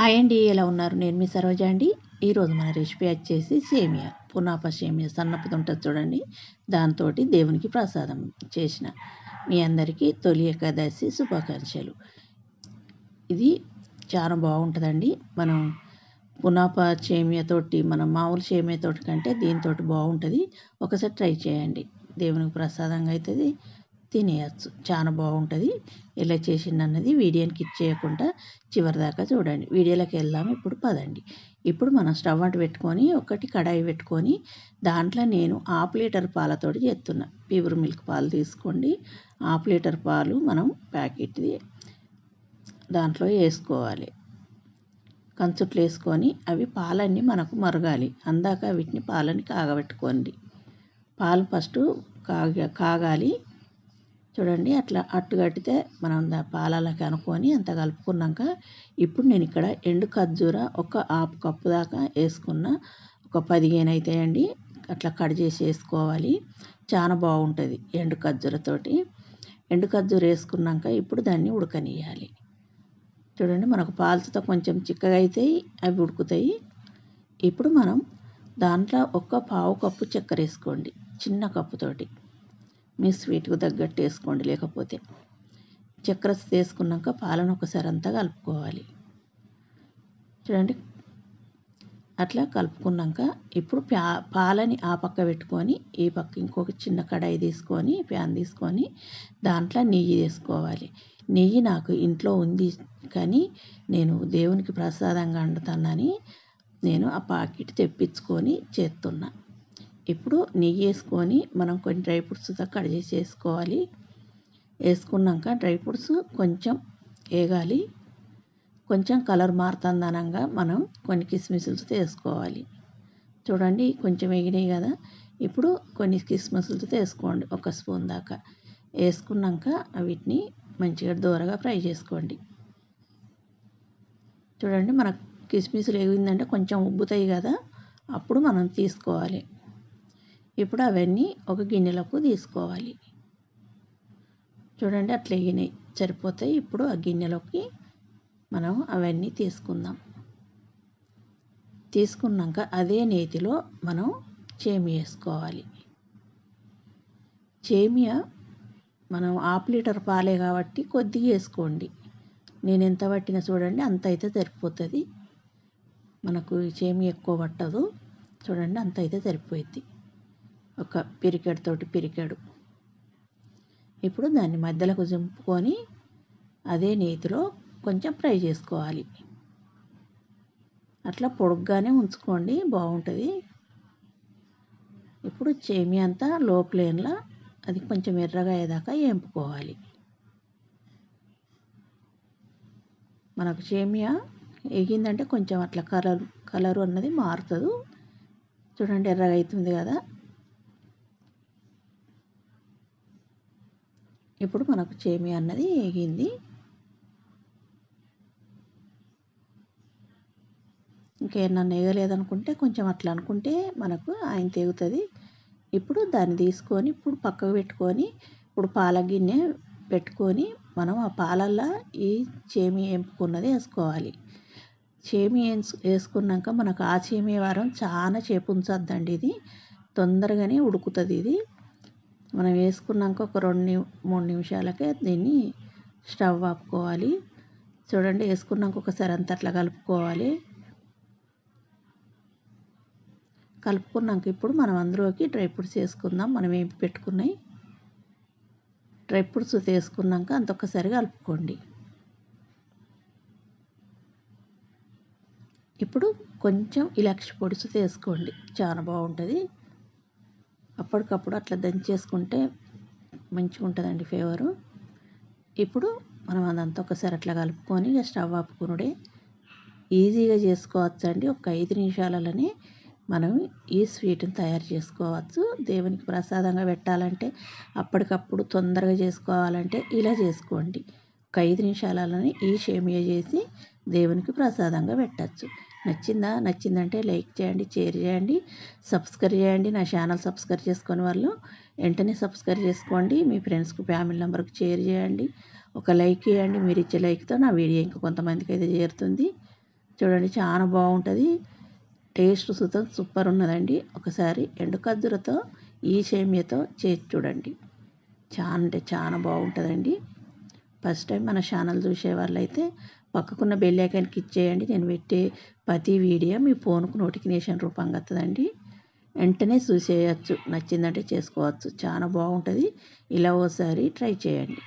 Hi అండి ఎలా ఉన్నారు? నేను మీ సరోజ అండి. ఈరోజు మన రెసిపీ వచ్చేసి సేమియా. పునాప సేమియా సన్నపుది ఉంటుంది చూడండి. దాంతో దేవునికి ప్రసాదం చేసిన మీ అందరికీ తొలి ఏకాదశి శుభాకాంక్షలు. ఇది చాలా బాగుంటుందండి. మనం పునాప సేమియాతోటి మనం మామూలు సేమియాతోటి కంటే దీంతో బాగుంటుంది. ఒకసారి ట్రై చేయండి. దేవునికి ప్రసాదంగా అవుతుంది తినేయచ్చు. చాలా బాగుంటుంది. ఎలా చేసింది అన్నది వీడియోని కిక్ చేయకుండా చివరిదాకా చూడండి. వీడియోలోకి వెళ్దాం. ఇప్పుడు పదండి. ఇప్పుడు మనం స్టవ్ అంటు పెట్టుకొని ఒకటి కడాయి పెట్టుకొని దాంట్లో నేను హాఫ్ లీటర్ పాలతోటి చేస్తున్నా. ప్యూర్ మిల్క్ పాలు తీసుకోండి. హాఫ్ లీటర్ పాలు మనం ప్యాకెట్ది దాంట్లో వేసుకోవాలి. కంచుట్లు వేసుకొని అవి పాలన్నీ మనకు మరగాలి. అందాక వీటిని పాలని కాగబెట్టుకోండి. పాలు ఫస్ట్ కాగ కాగాలి. చూడండి అట్లా అట్టు కట్టితే మనం పాలలోకి అనుకొని అంత కలుపుకున్నాక ఇప్పుడు నేను ఇక్కడ ఎండు ఖర్జూర ఒక హాఫ్ కప్పు దాకా వేసుకున్న ఒక పదిహేను అవుతాయండి అట్లా కట్ చేసి వేసుకోవాలి. చాలా బాగుంటుంది ఎండు ఖర్జూరతోటి ఎండు ఖర్జూర వేసుకున్నాక ఇప్పుడు దాన్ని ఉడకనియాలి చూడండి మనకు పాలతో కొంచెం చిక్కగా అవుతాయి అవి ఉడుకుతాయి. ఇప్పుడు మనం దాంట్లో ఒక పావు కప్పు చక్కెర వేసుకోండి చిన్న కప్పుతోటి మీ స్వీట్కు తగ్గట్టు వేసుకోండి. లేకపోతే చక్కెర వేసుకున్నాక పాలను ఒకసారి అంతా కలుపుకోవాలి. చూడండి. అట్లా కలుపుకున్నాక ఇప్పుడు ప్యా పాలని ఆ పక్క పెట్టుకొని ఈ పక్క ఇంకొక చిన్న కడాయి తీసుకొని ప్యాన్ తీసుకొని దాంట్లో నెయ్యి వేసుకోవాలి. నెయ్యి నాకు ఇంట్లో ఉంది కానీ నేను దేవునికి ప్రసాదంగా వండుతానని నేను ఆ పాకెట్ తెప్పించుకొని చేస్తున్నా ఇప్పుడు నెయ్యి వేసుకొని మనం కొన్ని డ్రై ఫ్రూట్స్తో కట్ చేసి వేసుకోవాలి. వేసుకున్నాక డ్రై ఫ్రూట్స్ కొంచెం వేగాలి. కొంచెం కలర్ మారుతుందనంగా మనం కొన్ని కిస్మిస్లతో వేసుకోవాలి. చూడండి కొంచెం వేగినాయి కదా. ఇప్పుడు కొన్ని కిస్మిస్లతో వేసుకోండి ఒక స్పూన్ దాకా. వేసుకున్నాక వీటిని మంచిగా దూరగా ఫ్రై చేసుకోండి. చూడండి మన కిస్మిస్లు వేగిందంటే కొంచెం ఉబ్బుతాయి కదా. అప్పుడు మనం తీసుకోవాలి. ఇప్పుడు అవన్నీ ఒక గిన్నెలకు తీసుకోవాలి. చూడండి అట్లా వేగినాయి సరిపోతాయి. ఇప్పుడు ఆ గిన్నెలోకి మనం అవన్నీ తీసుకుందాం. తీసుకున్నాక అదే నేతిలో మనం చేమి వేసుకోవాలి. చేమియా మనం హాఫ్ లీటర్ పాలే కాబట్టి కొద్దిగా వేసుకోండి. నేను ఎంత పట్టినా చూడండి అంత అయితే సరిపోతుంది. మనకు చేమి ఎక్కువ పట్టదు. చూడండి అంత అయితే సరిపోయింది. ఒక పిరికెడుతోటి పిరికెడు. ఇప్పుడు దాన్ని మధ్యలోకి చింపుకొని అదే నేతిలో కొంచెం ఫ్రై చేసుకోవాలి. అట్లా పొడుగ్గానే ఉంచుకోండి బాగుంటుంది. ఇప్పుడు చేమి అంతా లో ప్లేన్లో అది కొంచెం ఎర్రగా అయ్యేదాకా వేంపుకోవాలి మనకు సేమియా ఎగిందంటే కొంచెం అట్లా కలర్ కలర్ అన్నది మారుతుంది. చూడండి ఎర్రగా అవుతుంది కదా. ఇప్పుడు మనకు చేమి అన్నది ఎగింది ఇంకేమన్నా నెగలేదనుకుంటే కొంచెం అట్లా అనుకుంటే మనకు ఆయన తెగుతుంది. ఇప్పుడు దాన్ని తీసుకొని ఇప్పుడు పక్కకు పెట్టుకొని ఇప్పుడు పాల గిన్నె పెట్టుకొని మనం ఆ పాలల్లో ఈ చేమి ఎంపుకున్నది వేసుకోవాలి. చేమి వేసుకున్నాక మనకు ఆ చేమి వారం చాలా చేపు ఉంచొద్దండి ఇది. తొందరగానే ఉడుకుతుంది ఇది. మనం వేసుకున్నాక ఒక రెండు మూడు నిమిషాలకే దీన్ని స్టవ్ ఆపుకోవాలి. చూడండి వేసుకున్నాక ఒకసారి అంత అట్లా కలుపుకోవాలి. కలుపుకున్నాక ఇప్పుడు మనం అందులోకి డ్రై ఫ్రూట్స్ వేసుకుందాం. మనం ఏం పెట్టుకున్నాయి? డ్రై ఫ్రూట్స్ వేసుకున్నాక అంత ఒక్కసారి కలుపుకోండి. ఇప్పుడు కొంచెం ఇలాక్షి పొడుసు తీసుకోండి చాలా బాగుంటుంది. అప్పటికప్పుడు అట్లా దంచేసుకుంటే మంచిగా ఉంటుందండి ఫ్లేవరు ఇప్పుడు మనం అదంతా ఒకసారి అట్లా కలుపుకొని ఇక స్టవ్ ఆపుకునుడే ఈజీగా చేసుకోవచ్చు అండి ఒక ఐదు నిమిషాలలోనే మనం ఈ స్వీట్ని తయారు చేసుకోవచ్చు. దేవునికి ప్రసాదంగా పెట్టాలంటే అప్పటికప్పుడు తొందరగా చేసుకోవాలంటే ఇలా చేసుకోండి. ఒక ఐదు నిమిషాలలోనే ఈ షేమియా చేసి దేవునికి ప్రసాదంగా పెట్టచ్చు. నచ్చిందా? నచ్చిందంటే లైక్ చేయండి షేర్ చేయండి సబ్స్క్రైబ్ చేయండి. నా ఛానల్ సబ్స్క్రైబ్ చేసుకునే వాళ్ళు వెంటనే సబ్స్క్రైబ్ చేసుకోండి. మీ ఫ్రెండ్స్కి ఫ్యామిలీ నెంబర్కి షేర్ చేయండి. ఒక లైక్ చేయండి మీరు ఇచ్చే లైక్తో నా వీడియో ఇంకా కొంతమందికి అయితే చేరుతుంది. చూడండి చాలా బాగుంటుంది. టేస్ట్ సుతం సూపర్ ఉన్నదండి. ఒకసారి ఎండు ఖర్జూరతో ఈ సేమియాతో చేసి చూడండి. చాలా అంటే చాలా బాగుంటుందండి. ఫస్ట్ టైం మన ఛానల్ చూసే వాళ్ళైతే పక్కకున్న బెల్ ఐకాన్కి ఇచ్చేయండి. నేను పెట్టే ప్రతి వీడియో మీ ఫోన్కు నోటిఫికేషన్ రూపంగా వస్తుందండి. వెంటనే చూసేయచ్చు నచ్చిందంటే చేసుకోవచ్చు. చాలా బాగుంటుంది. ఇలా ఓసారి ట్రై చేయండి.